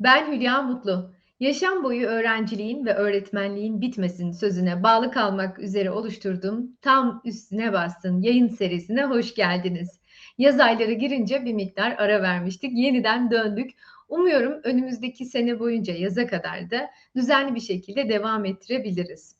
Ben Hülya Mutlu. Yaşam boyu öğrenciliğin ve öğretmenliğin bitmesin sözüne bağlı kalmak üzere oluşturduğum Tam Üstüne Bastın yayın serisine hoş geldiniz. Yaz ayları girince bir miktar ara vermiştik. Yeniden döndük. Umuyorum önümüzdeki sene boyunca yaza kadar da düzenli bir şekilde devam ettirebiliriz.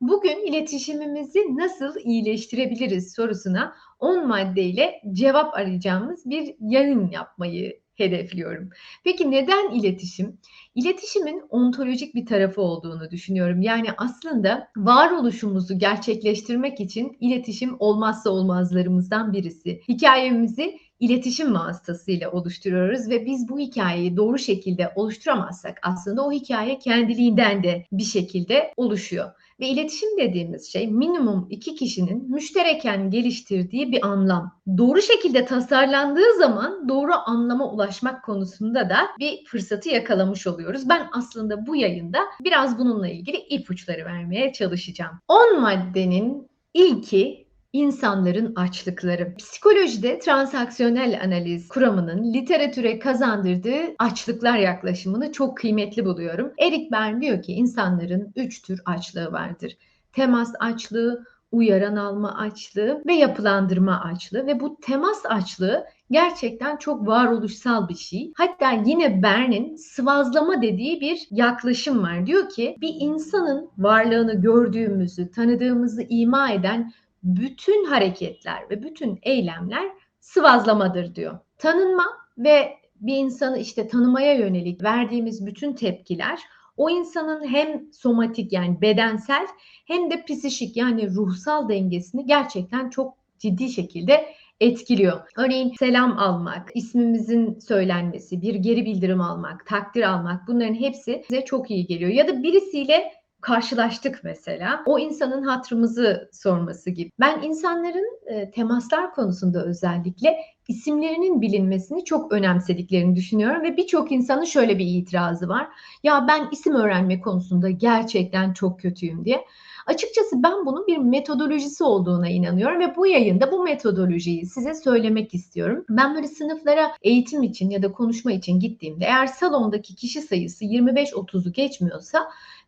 Bugün iletişimimizi nasıl iyileştirebiliriz sorusuna 10 maddeyle cevap arayacağımız bir yayın yapmayı hedefliyorum. Peki neden iletişim? İletişimin ontolojik bir tarafı olduğunu düşünüyorum. Yani aslında varoluşumuzu gerçekleştirmek için iletişim olmazsa olmazlarımızdan birisi. Hikayemizi iletişim vasıtasıyla oluşturuyoruz ve biz bu hikayeyi doğru şekilde oluşturamazsak aslında o hikaye kendiliğinden de bir şekilde oluşuyor. Ve iletişim dediğimiz şey minimum iki kişinin müştereken geliştirdiği bir anlam. Doğru şekilde tasarlandığı zaman doğru anlama ulaşmak konusunda da bir fırsatı yakalamış oluyoruz. Ben aslında bu yayında biraz bununla ilgili ipuçları vermeye çalışacağım. 10 maddenin ilki insanların açlıkları. Psikolojide transaksiyonel analiz kuramının literatüre kazandırdığı açlıklar yaklaşımını çok kıymetli buluyorum. Eric Berne diyor ki insanların üç tür açlığı vardır. Temas açlığı, uyaran alma açlığı ve yapılandırma açlığı ve bu temas açlığı gerçekten çok varoluşsal bir şey. Hatta yine Berne'in sıvazlama dediği bir yaklaşım var. Diyor ki bir insanın varlığını gördüğümüzü, tanıdığımızı ima eden bütün hareketler ve bütün eylemler sıvazlamadır diyor. Tanınma ve bir insanı işte tanımaya yönelik verdiğimiz bütün tepkiler o insanın hem somatik yani bedensel hem de psişik yani ruhsal dengesini gerçekten çok ciddi şekilde etkiliyor. Örneğin selam almak, ismimizin söylenmesi, bir geri bildirim almak, takdir almak bunların hepsi bize çok iyi geliyor. Ya da birisiyle karşılaştık mesela. O insanın hatrımızı sorması gibi. Ben insanların e, temaslar konusunda özellikle isimlerinin bilinmesini çok önemsediklerini düşünüyorum ve birçok insanın şöyle bir itirazı var. Ya ben isim öğrenme konusunda gerçekten çok kötüyüm diye. Açıkçası ben bunun bir metodolojisi olduğuna inanıyorum ve bu yayında bu metodolojiyi size söylemek istiyorum. Ben böyle sınıflara eğitim için ya da konuşma için gittiğimde eğer salondaki kişi sayısı 25-30'u geçmiyorsa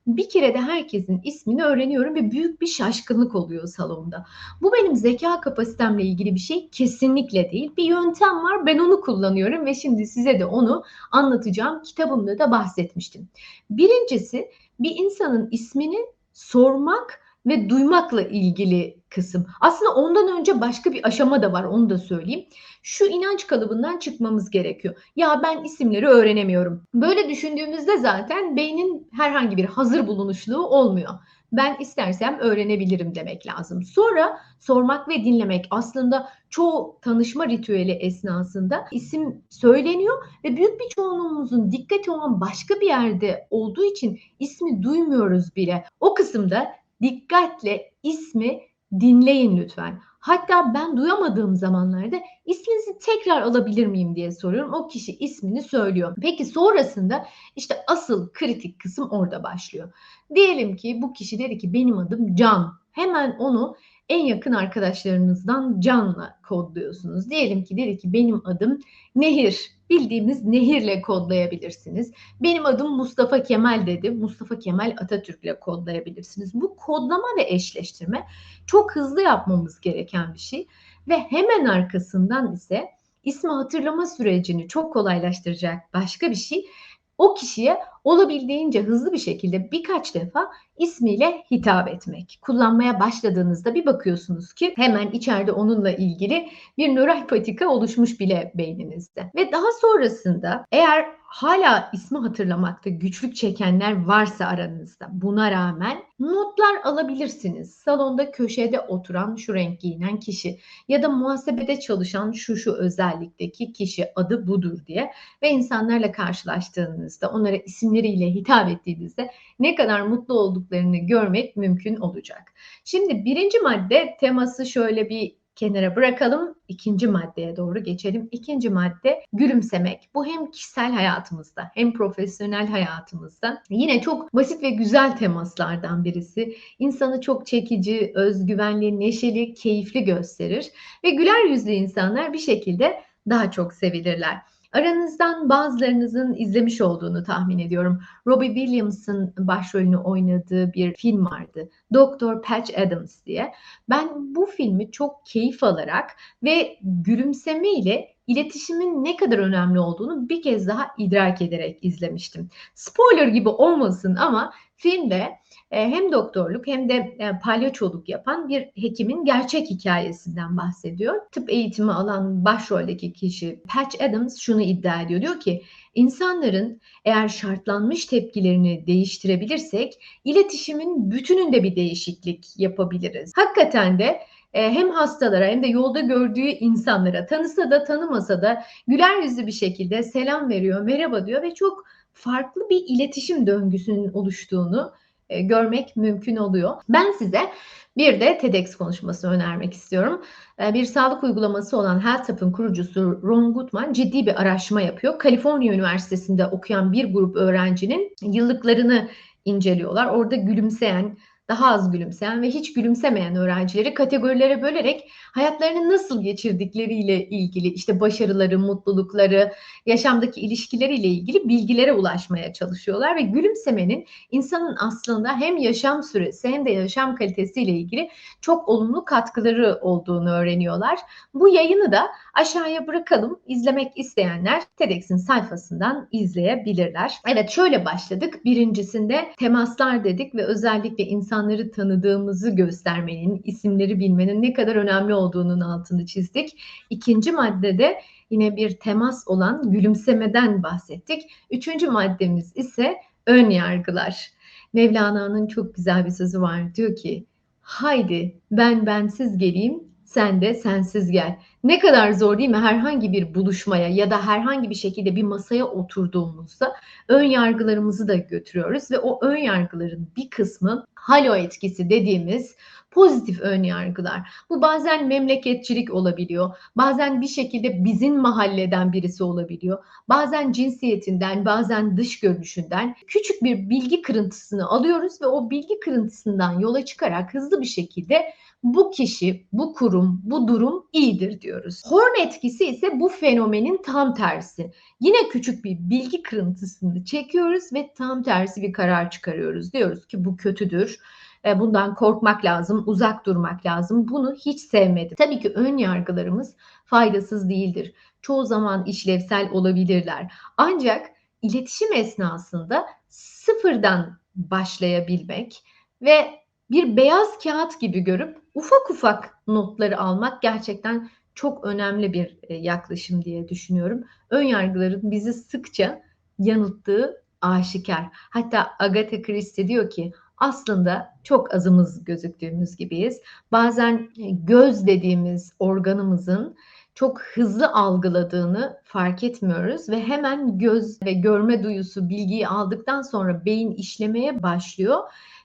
bir kere de herkesin ismini öğreniyorum ve büyük bir şaşkınlık oluyor salonda. Bu benim zeka kapasitemle ilgili bir şey kesinlikle değil. Bir yöntem var ben onu kullanıyorum ve şimdi size de onu anlatacağım. Kitabımda da bahsetmiştim. Birincisi bir insanın ismini sormak ve duymakla ilgili kısım. Aslında ondan önce başka bir aşama da var onu da söyleyeyim. Şu inanç kalıbından çıkmamız gerekiyor. Ya ben isimleri öğrenemiyorum. Böyle düşündüğümüzde zaten beynin herhangi bir hazır bulunuşluğu olmuyor. Ben istersem öğrenebilirim demek lazım. Sonra sormak ve dinlemek aslında çoğu tanışma ritüeli esnasında isim söyleniyor ve büyük bir çoğunluğumuzun dikkati olan başka bir yerde olduğu için ismi duymuyoruz bile. O kısımda dikkatle ismi dinleyin lütfen. Hatta ben duyamadığım zamanlarda isminizi tekrar alabilir miyim diye soruyorum. O kişi ismini söylüyor. Peki sonrasında işte asıl kritik kısım orada başlıyor. Diyelim ki bu kişi dedi ki benim adım Can. Hemen onu en yakın arkadaşlarınızdan Can'la kodluyorsunuz. Diyelim ki dedi ki benim adım Nehir bildiğimiz nehirle kodlayabilirsiniz. Benim adım Mustafa Kemal dedi. Mustafa Kemal Atatürk'le kodlayabilirsiniz. Bu kodlama ve eşleştirme çok hızlı yapmamız gereken bir şey ve hemen arkasından ise ismi hatırlama sürecini çok kolaylaştıracak başka bir şey o kişiye olabildiğince hızlı bir şekilde birkaç defa ismiyle hitap etmek. Kullanmaya başladığınızda bir bakıyorsunuz ki hemen içeride onunla ilgili bir nöral patika oluşmuş bile beyninizde. Ve daha sonrasında eğer hala ismi hatırlamakta güçlük çekenler varsa aranızda buna rağmen notlar alabilirsiniz. Salonda köşede oturan şu renk giyinen kişi ya da muhasebede çalışan şu şu özellikteki kişi adı budur diye ve insanlarla karşılaştığınızda onlara isimleriyle hitap ettiğinizde ne kadar mutlu olduklarını görmek mümkün olacak. Şimdi birinci madde teması şöyle bir kenara bırakalım. İkinci maddeye doğru geçelim. İkinci madde gülümsemek. Bu hem kişisel hayatımızda hem profesyonel hayatımızda yine çok basit ve güzel temaslardan birisi. İnsanı çok çekici, özgüvenli, neşeli, keyifli gösterir ve güler yüzlü insanlar bir şekilde daha çok sevilirler. Aranızdan bazılarınızın izlemiş olduğunu tahmin ediyorum. Robbie Williams'ın başrolünü oynadığı bir film vardı. Doktor Patch Adams diye. Ben bu filmi çok keyif alarak ve gülümseme ile iletişimin ne kadar önemli olduğunu bir kez daha idrak ederek izlemiştim. Spoiler gibi olmasın ama filmde hem doktorluk hem de e, palyaçoluk yapan bir hekimin gerçek hikayesinden bahsediyor. Tıp eğitimi alan başroldeki kişi Patch Adams şunu iddia ediyor. Diyor ki insanların eğer şartlanmış tepkilerini değiştirebilirsek iletişimin bütününde bir değişiklik yapabiliriz. Hakikaten de e, hem hastalara hem de yolda gördüğü insanlara tanısa da tanımasa da güler yüzlü bir şekilde selam veriyor, merhaba diyor ve çok farklı bir iletişim döngüsünün oluştuğunu e, görmek mümkün oluyor. Ben size bir de TEDx konuşması önermek istiyorum. E, bir sağlık uygulaması olan HealthUp'ın kurucusu Ron Goodman ciddi bir araştırma yapıyor. Kaliforniya Üniversitesi'nde okuyan bir grup öğrencinin yıllıklarını inceliyorlar. Orada gülümseyen, daha az gülümseyen ve hiç gülümsemeyen öğrencileri kategorilere bölerek hayatlarını nasıl geçirdikleriyle ilgili işte başarıları, mutlulukları, yaşamdaki ilişkileriyle ilgili bilgilere ulaşmaya çalışıyorlar ve gülümsemenin insanın aslında hem yaşam süresi hem de yaşam kalitesiyle ilgili çok olumlu katkıları olduğunu öğreniyorlar. Bu yayını da aşağıya bırakalım. İzlemek isteyenler TEDx'in sayfasından izleyebilirler. Evet şöyle başladık. Birincisinde temaslar dedik ve özellikle insanları tanıdığımızı göstermenin, isimleri bilmenin ne kadar önemli olduğunun altını çizdik. İkinci maddede yine bir temas olan gülümsemeden bahsettik. Üçüncü maddemiz ise ön yargılar. Mevlana'nın çok güzel bir sözü var. Diyor ki haydi ben bensiz geleyim sen de sensiz gel. Ne kadar zor değil mi? Herhangi bir buluşmaya ya da herhangi bir şekilde bir masaya oturduğumuzda ön yargılarımızı da götürüyoruz ve o ön yargıların bir kısmı halo etkisi dediğimiz pozitif ön yargılar. Bu bazen memleketçilik olabiliyor. Bazen bir şekilde bizim mahalleden birisi olabiliyor. Bazen cinsiyetinden, bazen dış görünüşünden küçük bir bilgi kırıntısını alıyoruz ve o bilgi kırıntısından yola çıkarak hızlı bir şekilde bu kişi, bu kurum, bu durum iyidir diyoruz. Horn etkisi ise bu fenomenin tam tersi. Yine küçük bir bilgi kırıntısını çekiyoruz ve tam tersi bir karar çıkarıyoruz. Diyoruz ki bu kötüdür e, bundan korkmak lazım, uzak durmak lazım. Bunu hiç sevmedim. Tabii ki ön yargılarımız faydasız değildir. Çoğu zaman işlevsel olabilirler. Ancak iletişim esnasında sıfırdan başlayabilmek ve bir beyaz kağıt gibi görüp ufak ufak notları almak gerçekten çok önemli bir e, yaklaşım diye düşünüyorum. Ön yargıların bizi sıkça yanılttığı aşikar. Hatta Agatha Christie diyor ki aslında çok azımız gözüktüğümüz gibiyiz. Bazen e, göz dediğimiz organımızın çok hızlı algıladığını fark etmiyoruz ve hemen göz ve görme duyusu bilgiyi aldıktan sonra beyin işlemeye başlıyor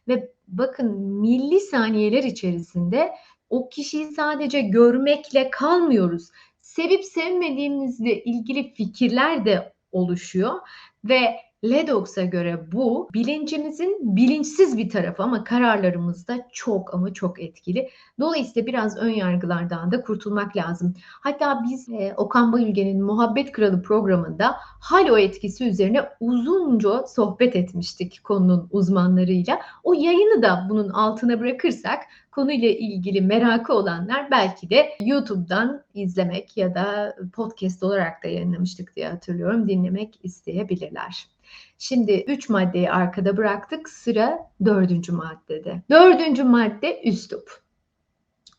ve bakın milli saniyeler içerisinde o kişiyi sadece görmekle kalmıyoruz. Sevip sevmediğimizle ilgili fikirler de oluşuyor ve Ledox'a göre bu bilincimizin bilinçsiz bir tarafı ama kararlarımızda çok ama çok etkili. Dolayısıyla biraz ön yargılardan da kurtulmak lazım. Hatta biz e, Okan Bayülgen'in Muhabbet Kralı programında halo etkisi üzerine uzunca sohbet etmiştik konunun uzmanlarıyla. O yayını da bunun altına bırakırsak konuyla ilgili merakı olanlar belki de YouTube'dan izlemek ya da podcast olarak da yayınlamıştık diye hatırlıyorum dinlemek isteyebilirler. Şimdi üç maddeyi arkada bıraktık. Sıra dördüncü maddede. Dördüncü madde üslup.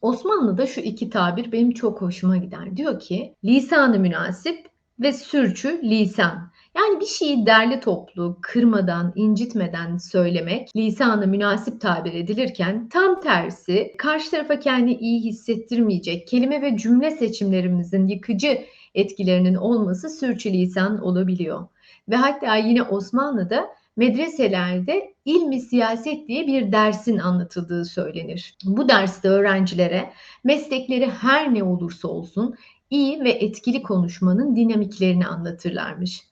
Osmanlı'da şu iki tabir benim çok hoşuma gider. Diyor ki lisanı münasip ve sürçü lisan. Yani bir şeyi derli toplu, kırmadan, incitmeden söylemek lisanı münasip tabir edilirken tam tersi karşı tarafa kendini iyi hissettirmeyecek kelime ve cümle seçimlerimizin yıkıcı etkilerinin olması sürçülisan olabiliyor. Ve hatta yine Osmanlı'da medreselerde ilmi siyaset diye bir dersin anlatıldığı söylenir. Bu derste öğrencilere meslekleri her ne olursa olsun iyi ve etkili konuşmanın dinamiklerini anlatırlarmış.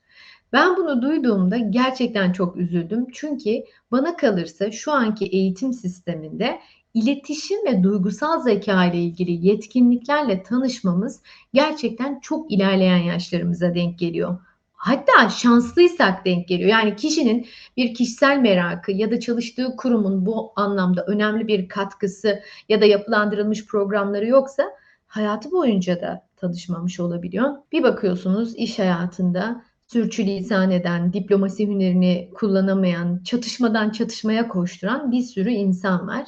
Ben bunu duyduğumda gerçekten çok üzüldüm. Çünkü bana kalırsa şu anki eğitim sisteminde iletişim ve duygusal zeka ile ilgili yetkinliklerle tanışmamız gerçekten çok ilerleyen yaşlarımıza denk geliyor. Hatta şanslıysak denk geliyor. Yani kişinin bir kişisel merakı ya da çalıştığı kurumun bu anlamda önemli bir katkısı ya da yapılandırılmış programları yoksa hayatı boyunca da tanışmamış olabiliyor. Bir bakıyorsunuz iş hayatında sürçülisan eden, diplomasi hünerini kullanamayan, çatışmadan çatışmaya koşturan bir sürü insan var.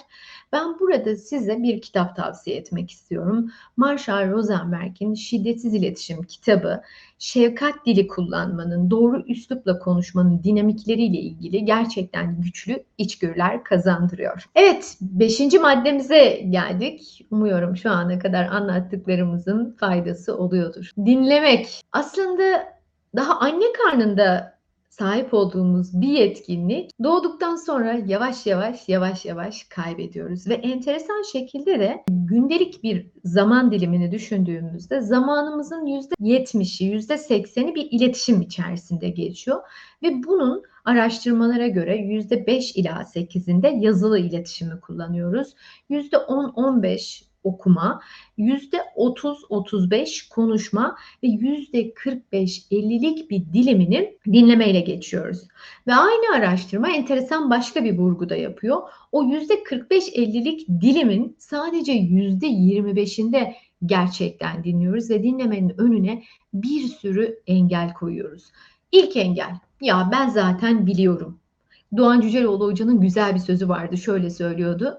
Ben burada size bir kitap tavsiye etmek istiyorum. Marshall Rosenberg'in Şiddetsiz İletişim kitabı, şefkat dili kullanmanın, doğru üslupla konuşmanın dinamikleriyle ilgili gerçekten güçlü içgörüler kazandırıyor. Evet, beşinci maddemize geldik. Umuyorum şu ana kadar anlattıklarımızın faydası oluyordur. Dinlemek. Aslında daha anne karnında sahip olduğumuz bir yetkinlik doğduktan sonra yavaş yavaş yavaş yavaş kaybediyoruz ve enteresan şekilde de gündelik bir zaman dilimini düşündüğümüzde zamanımızın %70'i %80'i bir iletişim içerisinde geçiyor ve bunun araştırmalara göre %5 ila 8'inde yazılı iletişimi kullanıyoruz. %10-15 okuma, %30-35 konuşma ve %45-50'lik bir dilimini dinlemeyle geçiyoruz. Ve aynı araştırma enteresan başka bir vurgu da yapıyor. O %45-50'lik dilimin sadece %25'inde gerçekten dinliyoruz ve dinlemenin önüne bir sürü engel koyuyoruz. İlk engel, ya ben zaten biliyorum. Doğan Cüceloğlu hocanın güzel bir sözü vardı, şöyle söylüyordu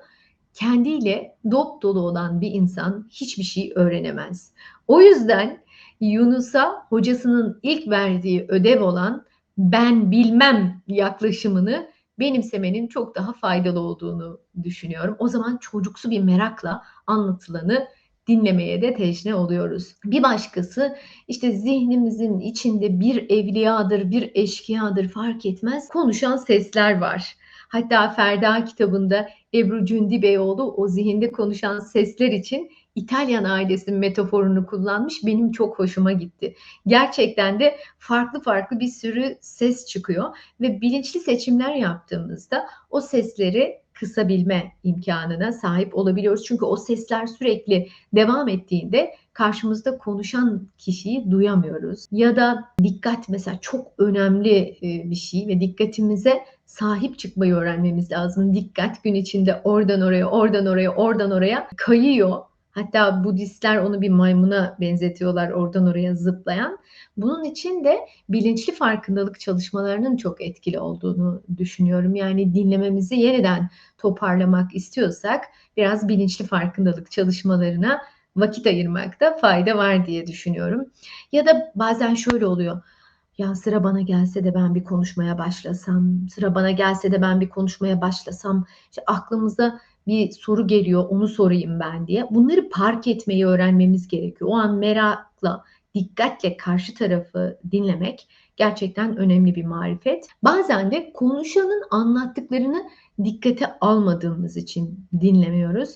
kendiyle dop dolu olan bir insan hiçbir şey öğrenemez. O yüzden Yunus'a hocasının ilk verdiği ödev olan ben bilmem yaklaşımını benimsemenin çok daha faydalı olduğunu düşünüyorum. O zaman çocuksu bir merakla anlatılanı dinlemeye de teşne oluyoruz. Bir başkası işte zihnimizin içinde bir evliyadır, bir eşkıyadır fark etmez konuşan sesler var. Hatta Ferda kitabında Ebru Cündibeyoğlu o zihinde konuşan sesler için İtalyan ailesinin metaforunu kullanmış. Benim çok hoşuma gitti. Gerçekten de farklı farklı bir sürü ses çıkıyor ve bilinçli seçimler yaptığımızda o sesleri kısabilme imkanına sahip olabiliyoruz. Çünkü o sesler sürekli devam ettiğinde karşımızda konuşan kişiyi duyamıyoruz. Ya da dikkat mesela çok önemli bir şey ve dikkatimize sahip çıkmayı öğrenmemiz lazım. Dikkat gün içinde oradan oraya, oradan oraya, oradan oraya kayıyor. Hatta Budistler onu bir maymuna benzetiyorlar oradan oraya zıplayan. Bunun için de bilinçli farkındalık çalışmalarının çok etkili olduğunu düşünüyorum. Yani dinlememizi yeniden toparlamak istiyorsak biraz bilinçli farkındalık çalışmalarına vakit ayırmakta fayda var diye düşünüyorum. Ya da bazen şöyle oluyor ya sıra bana gelse de ben bir konuşmaya başlasam, sıra bana gelse de ben bir konuşmaya başlasam, işte aklımıza bir soru geliyor, onu sorayım ben diye. Bunları park etmeyi öğrenmemiz gerekiyor. O an merakla, dikkatle karşı tarafı dinlemek gerçekten önemli bir marifet. Bazen de konuşanın anlattıklarını dikkate almadığımız için dinlemiyoruz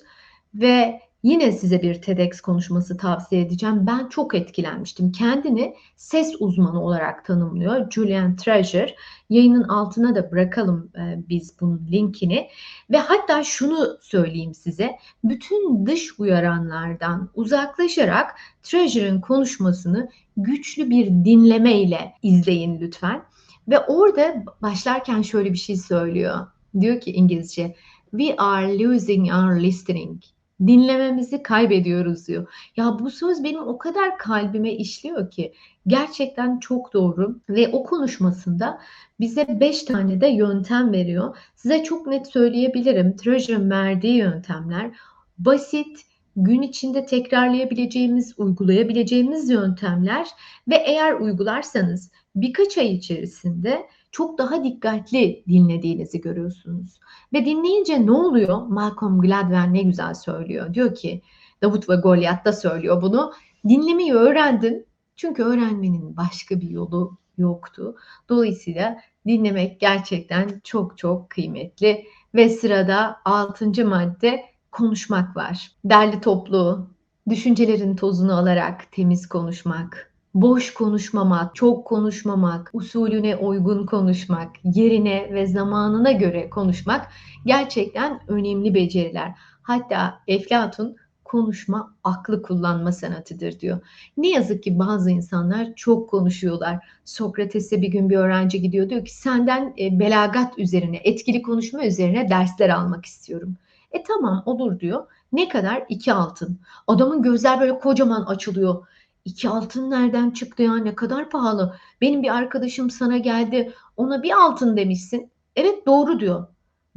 ve Yine size bir TEDx konuşması tavsiye edeceğim. Ben çok etkilenmiştim. Kendini ses uzmanı olarak tanımlıyor Julian Treasure. Yayının altına da bırakalım e, biz bunun linkini. Ve hatta şunu söyleyeyim size. Bütün dış uyaranlardan uzaklaşarak Treasure'ın konuşmasını güçlü bir dinlemeyle izleyin lütfen. Ve orada başlarken şöyle bir şey söylüyor. Diyor ki İngilizce, We are losing our listening dinlememizi kaybediyoruz diyor. Ya bu söz benim o kadar kalbime işliyor ki gerçekten çok doğru ve o konuşmasında bize beş tane de yöntem veriyor. Size çok net söyleyebilirim. Treasure'ın verdiği yöntemler basit, gün içinde tekrarlayabileceğimiz, uygulayabileceğimiz yöntemler ve eğer uygularsanız birkaç ay içerisinde çok daha dikkatli dinlediğinizi görüyorsunuz. Ve dinleyince ne oluyor? Malcolm Gladwell ne güzel söylüyor. Diyor ki Davut ve Goliath da söylüyor bunu. Dinlemeyi öğrendin. Çünkü öğrenmenin başka bir yolu yoktu. Dolayısıyla dinlemek gerçekten çok çok kıymetli. Ve sırada altıncı madde konuşmak var. Derli toplu, düşüncelerin tozunu alarak temiz konuşmak, boş konuşmamak, çok konuşmamak, usulüne uygun konuşmak, yerine ve zamanına göre konuşmak gerçekten önemli beceriler. Hatta Eflatun konuşma aklı kullanma sanatıdır diyor. Ne yazık ki bazı insanlar çok konuşuyorlar. Sokrates'e bir gün bir öğrenci gidiyor diyor ki senden e, belagat üzerine, etkili konuşma üzerine dersler almak istiyorum. E tamam olur diyor. Ne kadar? İki altın. Adamın gözler böyle kocaman açılıyor. İki altın nereden çıktı ya? Ne kadar pahalı. Benim bir arkadaşım sana geldi. Ona bir altın demişsin. Evet doğru diyor.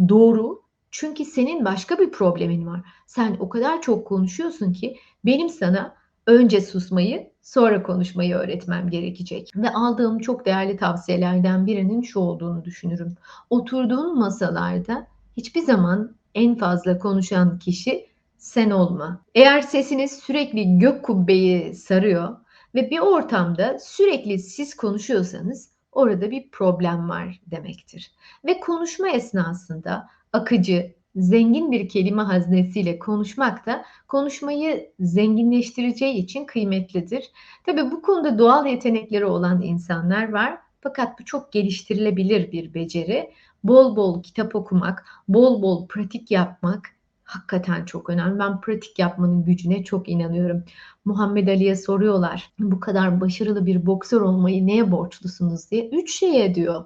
Doğru. Çünkü senin başka bir problemin var. Sen o kadar çok konuşuyorsun ki benim sana önce susmayı, sonra konuşmayı öğretmem gerekecek. Ve aldığım çok değerli tavsiyelerden birinin şu olduğunu düşünürüm. Oturduğun masalarda hiçbir zaman en fazla konuşan kişi sen olma. Eğer sesiniz sürekli gök kubbeyi sarıyor ve bir ortamda sürekli siz konuşuyorsanız orada bir problem var demektir. Ve konuşma esnasında akıcı, zengin bir kelime haznesiyle konuşmak da konuşmayı zenginleştireceği için kıymetlidir. Tabii bu konuda doğal yetenekleri olan insanlar var. Fakat bu çok geliştirilebilir bir beceri. Bol bol kitap okumak, bol bol pratik yapmak hakikaten çok önemli. Ben pratik yapmanın gücüne çok inanıyorum. Muhammed Ali'ye soruyorlar bu kadar başarılı bir boksör olmayı neye borçlusunuz diye. Üç şeye diyor.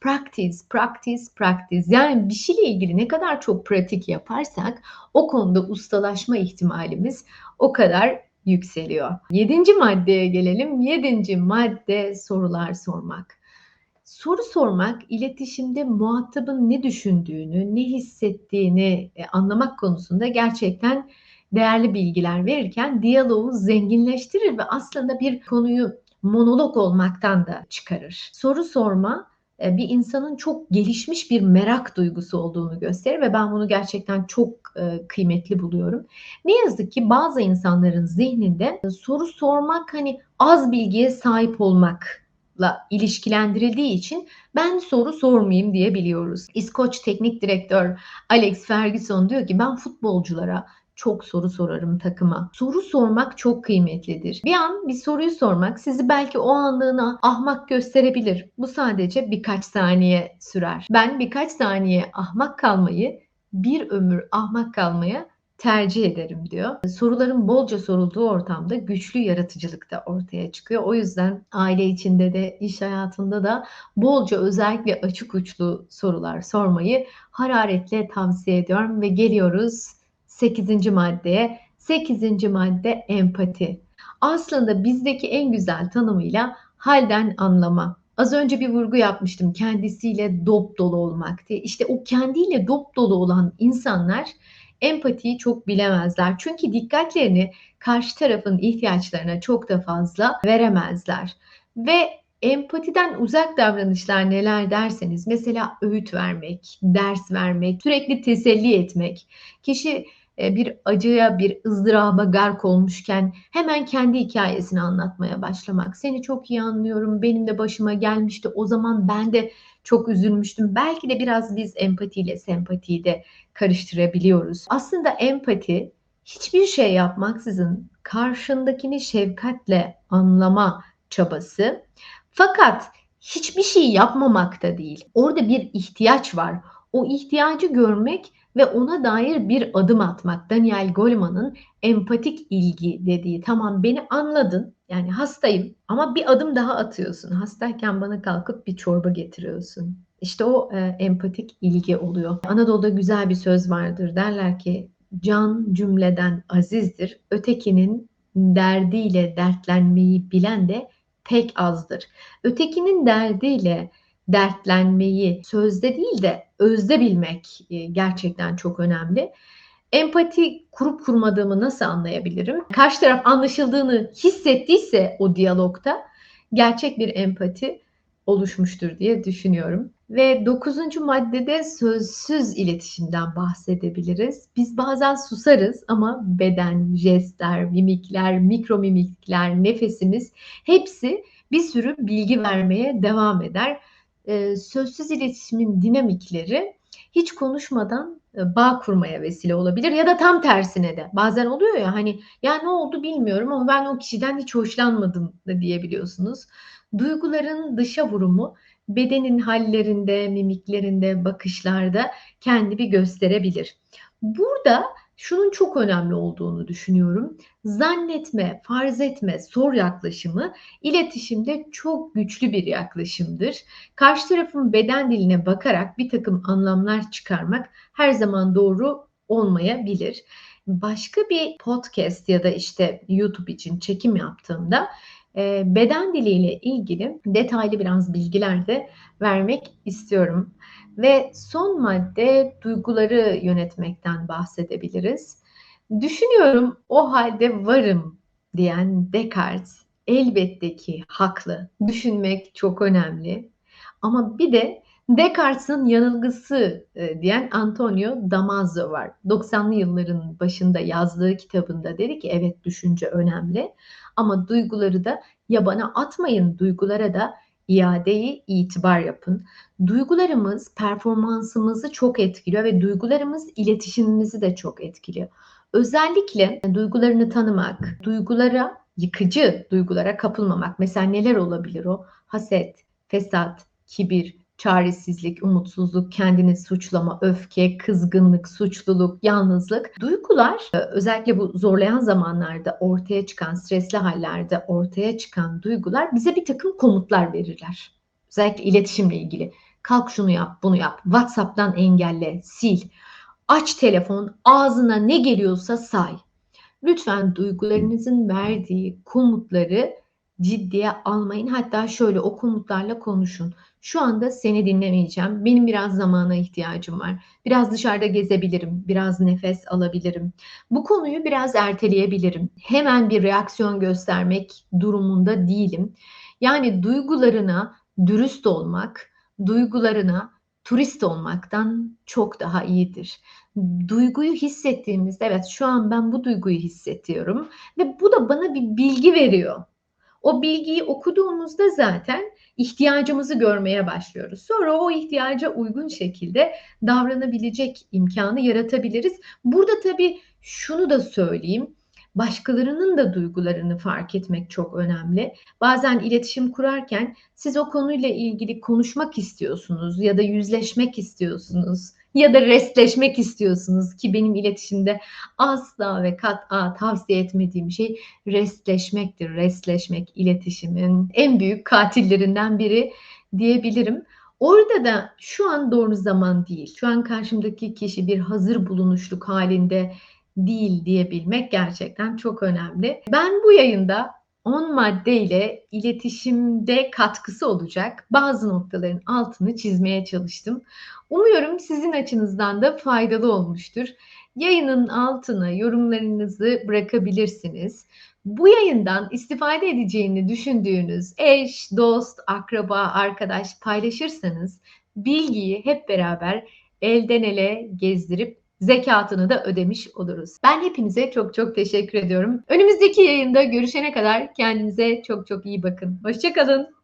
Practice, practice, practice. Yani bir şeyle ilgili ne kadar çok pratik yaparsak o konuda ustalaşma ihtimalimiz o kadar yükseliyor. Yedinci maddeye gelelim. Yedinci madde sorular sormak. Soru sormak iletişimde muhatabın ne düşündüğünü, ne hissettiğini e, anlamak konusunda gerçekten değerli bilgiler verirken diyaloğu zenginleştirir ve aslında bir konuyu monolog olmaktan da çıkarır. Soru sorma e, bir insanın çok gelişmiş bir merak duygusu olduğunu gösterir ve ben bunu gerçekten çok e, kıymetli buluyorum. Ne yazık ki bazı insanların zihninde soru sormak hani az bilgiye sahip olmak ilişkilendirildiği için ben soru sormayayım diyebiliyoruz. İskoç teknik direktör Alex Ferguson diyor ki ben futbolculara çok soru sorarım takıma. Soru sormak çok kıymetlidir. Bir an bir soruyu sormak sizi belki o anlığına ahmak gösterebilir. Bu sadece birkaç saniye sürer. Ben birkaç saniye ahmak kalmayı bir ömür ahmak kalmaya tercih ederim diyor. Soruların bolca sorulduğu ortamda güçlü yaratıcılık da ortaya çıkıyor. O yüzden aile içinde de iş hayatında da bolca özellikle açık uçlu sorular sormayı hararetle tavsiye ediyorum ve geliyoruz 8. maddeye. 8. madde empati. Aslında bizdeki en güzel tanımıyla halden anlama. Az önce bir vurgu yapmıştım kendisiyle dop dolu olmak diye. İşte o kendiyle dop dolu olan insanlar empatiyi çok bilemezler. Çünkü dikkatlerini karşı tarafın ihtiyaçlarına çok da fazla veremezler. Ve empatiden uzak davranışlar neler derseniz mesela öğüt vermek, ders vermek, sürekli teselli etmek. Kişi bir acıya, bir ızdıraba gark olmuşken hemen kendi hikayesini anlatmaya başlamak. Seni çok iyi anlıyorum, benim de başıma gelmişti. O zaman ben de çok üzülmüştüm. Belki de biraz biz empatiyle sempatiyi de karıştırabiliyoruz. Aslında empati hiçbir şey yapmaksızın karşındakini şefkatle anlama çabası. Fakat hiçbir şey yapmamak da değil. Orada bir ihtiyaç var. O ihtiyacı görmek ve ona dair bir adım atmak. Daniel Goleman'ın empatik ilgi dediği. Tamam beni anladın. Yani hastayım ama bir adım daha atıyorsun. Hastayken bana kalkıp bir çorba getiriyorsun. İşte o e, empatik ilgi oluyor. Anadolu'da güzel bir söz vardır. Derler ki can cümleden azizdir. Ötekinin derdiyle dertlenmeyi bilen de pek azdır. Ötekinin derdiyle dertlenmeyi sözde değil de özde bilmek e, gerçekten çok önemli. Empati kurup kurmadığımı nasıl anlayabilirim? Karşı taraf anlaşıldığını hissettiyse o diyalogta gerçek bir empati oluşmuştur diye düşünüyorum. Ve dokuzuncu maddede sözsüz iletişimden bahsedebiliriz. Biz bazen susarız ama beden, jestler, mimikler, mikro mimikler, nefesimiz hepsi bir sürü bilgi vermeye devam eder e, sözsüz iletişimin dinamikleri hiç konuşmadan e, bağ kurmaya vesile olabilir ya da tam tersine de bazen oluyor ya hani ya ne oldu bilmiyorum ama ben o kişiden hiç hoşlanmadım da diyebiliyorsunuz. Duyguların dışa vurumu bedenin hallerinde, mimiklerinde, bakışlarda kendi bir gösterebilir. Burada şunun çok önemli olduğunu düşünüyorum. Zannetme, farz etme, sor yaklaşımı iletişimde çok güçlü bir yaklaşımdır. Karşı tarafın beden diline bakarak bir takım anlamlar çıkarmak her zaman doğru olmayabilir. Başka bir podcast ya da işte YouTube için çekim yaptığımda e, beden diliyle ilgili detaylı biraz bilgiler de vermek istiyorum. Ve son madde duyguları yönetmekten bahsedebiliriz. Düşünüyorum o halde varım diyen Descartes elbette ki haklı. Düşünmek çok önemli. Ama bir de Descartes'in yanılgısı e, diyen Antonio Damasio var. 90'lı yılların başında yazdığı kitabında dedi ki evet düşünce önemli ama duyguları da yabana atmayın. Duygulara da iadeyi itibar yapın. Duygularımız performansımızı çok etkiliyor ve duygularımız iletişimimizi de çok etkiliyor. Özellikle duygularını tanımak, duygulara, yıkıcı duygulara kapılmamak. Mesela neler olabilir o? Haset, fesat, kibir, çaresizlik, umutsuzluk, kendini suçlama, öfke, kızgınlık, suçluluk, yalnızlık. Duygular e, özellikle bu zorlayan zamanlarda ortaya çıkan, stresli hallerde ortaya çıkan duygular bize bir takım komutlar verirler. Özellikle iletişimle ilgili. Kalk şunu yap, bunu yap. WhatsApp'tan engelle, sil. Aç telefon, ağzına ne geliyorsa say. Lütfen duygularınızın verdiği komutları ciddiye almayın. Hatta şöyle o komutlarla konuşun. Şu anda seni dinlemeyeceğim. Benim biraz zamana ihtiyacım var. Biraz dışarıda gezebilirim. Biraz nefes alabilirim. Bu konuyu biraz erteleyebilirim. Hemen bir reaksiyon göstermek durumunda değilim. Yani duygularına dürüst olmak, duygularına turist olmaktan çok daha iyidir. Duyguyu hissettiğimizde evet şu an ben bu duyguyu hissediyorum ve bu da bana bir bilgi veriyor. O bilgiyi okuduğumuzda zaten ihtiyacımızı görmeye başlıyoruz. Sonra o ihtiyaca uygun şekilde davranabilecek imkanı yaratabiliriz. Burada tabii şunu da söyleyeyim. Başkalarının da duygularını fark etmek çok önemli. Bazen iletişim kurarken siz o konuyla ilgili konuşmak istiyorsunuz ya da yüzleşmek istiyorsunuz ya da restleşmek istiyorsunuz ki benim iletişimde asla ve kat'a tavsiye etmediğim şey restleşmektir. Restleşmek iletişimin en büyük katillerinden biri diyebilirim. Orada da şu an doğru zaman değil. Şu an karşımdaki kişi bir hazır bulunuşluk halinde değil diyebilmek gerçekten çok önemli. Ben bu yayında 10 maddeyle iletişimde katkısı olacak bazı noktaların altını çizmeye çalıştım. Umuyorum sizin açınızdan da faydalı olmuştur. Yayının altına yorumlarınızı bırakabilirsiniz. Bu yayından istifade edeceğini düşündüğünüz eş, dost, akraba, arkadaş paylaşırsanız bilgiyi hep beraber elden ele gezdirip zekatını da ödemiş oluruz. Ben hepinize çok çok teşekkür ediyorum. Önümüzdeki yayında görüşene kadar kendinize çok çok iyi bakın. Hoşçakalın.